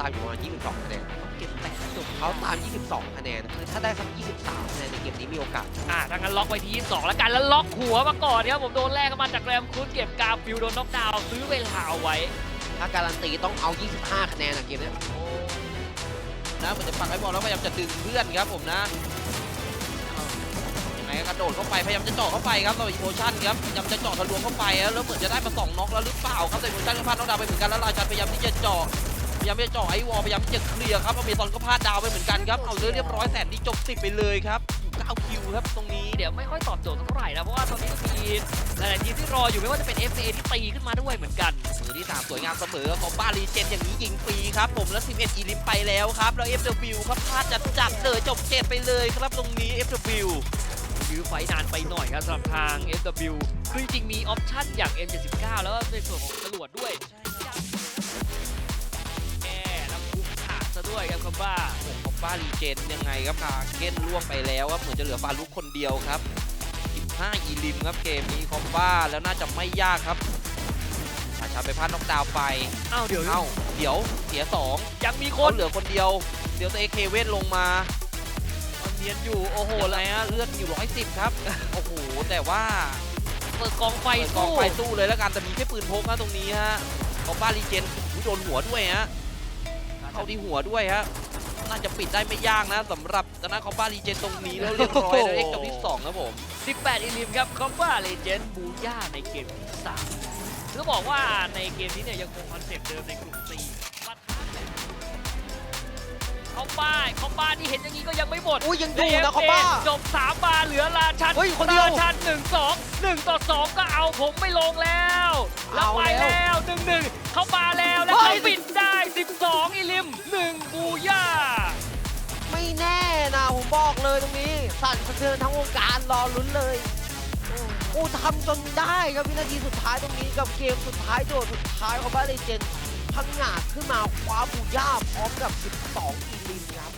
ตามอยู่ประมาณ22คะแนนเก็บแปดจบเขาตาม 22 คะแนนคือถ้าได้สัก 23 คะแนนในเกมนี้มีโอกาส อ่าถ้างั้นล็อกไว้ที่2แล้วกัน แล้วล็อกหัวมาก่อนครับผมโดนแลกเข้ามาจากแรมคูดเก็บกาฟิลโดนน็อกดาวน์ซื้อเวลาเอาไว้ ถ้าการันตีต้องเอา 25 คะแนนนะเกมเนี้ยนะเหมือนจะปักไอ้บอลแล้วพยายามจะดึงเพื่อนครับผมนะเอายังไงก็กระโดดเข้าไปพยายามจะเจาะเข้าไปครับเราอีโมชั่นครับพยายามจะเจาะทะลวงเข้าไปแล้วแล้วเหมือนจะได้มาสองน็อกแล้วหรือเปล่าครับแต่อีโมชั่นก็พลาดน็อกดาวน์ไปเหมือนกันแล้วราชันพยายามที่จะเจาะ พยายามที่จะเจาะไอ้วอลพยายามที่จะเคลียร์ครับอเมซอนก็พลาดดาวไปเหมือนกันครับ เอาเลยเรียบร้อยแสนดีจบสิบไปเลยครับ9คิวครับตรงนี้เดี๋ยวไม่ค่อยตอบโจทย์สักเท่าไหร่นะเพราะว่าตอนนี้ก็มีหลายๆทีมที่รออยู่ไม่ว่าจะเป็น FCA ที่ตีขึ้นมาด้วยเหมือนกันมือที่3สวยงามเสมอของบ้ารีเจนอย่างนี้ยิงฟรีครับผมแล้ว 11 อีลิมไปแล้วครับแล้ว FW ครับพลาดจัดจัดๆเลยจบเจ็ดไปเลยครับตรงนี้ FW ยื้อไฟนานไปหน่อยครับสำหรับทาง FW คือจริงๆมีออปชั่นอย่าง M79 แล้วก็ในส่วนของจรวดด้วย ดซะด้วยครับคำว่าของบ้ารีเจนยังไงครับคาเก้นล่วงไปแล้วครับเหมือนจะเหลือฟาลุกคนเดียวครับ 15 อีลิมครับเกมนี้คอมบ้าแล้วน่าจะไม่ยากครับอาชาไปพลาดน็อกดาวน์ไปอ้าวเดี๋ยวเอ้าเดี๋ยวเสีย 2 ยังมีคเขานเหลือคนเดียว เดี๋ยวตัวเอเคเวทลงมามันเนียนอยู่โอ้โหโอ้โหแล้แล้ววเลือดอยู่ร้อยสิบครับโอ้โหแต่ว่าเปิดกองไฟไปกองสู้ไฟสู้เลยแล้วกันแต่มีแค่ปืนพกนะตรงนี้ฮะของบ้ารีเจนอุ๊ยโดนหัวด้วยฮะ เข้าที่หัวด้วยฮะน่าจะปิดได้ไม่ยากนะสำหรับคณะของบ้ารีเจนตรงนี้แล้วเรียบร้อยแล้วเอ็กซ์จบที่สองนะผม 18 อิลิมครับคอมบ้าเลเจนด์บูย่าในเกมที่3คือบอกว่าในเกมนี้เนี่ยยังคงคอนเซ็ปต์เดิมในกลุ่ม C ปัดท้ายเขาป้ายเขาป้านี่เห็นอย่างนี้ก็ยังไม่หมดอุ้ยยังอยู่นะเขาบ้าจบ3มาเหลือราชันเฮ้ยคนเดียวราชัน1 2 1ต่อ2ก็เอาผมไม่ลงแล้วแล้วเอาไปแล้วแล้ว1 1เขามาแล้วแล้วเฮ้เขายปิดได้ 12 อิลิม 1 บูย่า ไม่แน่นะผมบอกเลยตรงนี้ สั่นสะเทือนทั้งวงการรอลุ้นเลยโอ้ทำจนได้ครับวินาทีสุดท้ายตรงนี้กับเกมสุดท้ายโจทย์สุดท้ายของบ้านเลเจนพังงาดขึ้นมาคว้าบูย่าพร้อมกับ 12อีลิมครับ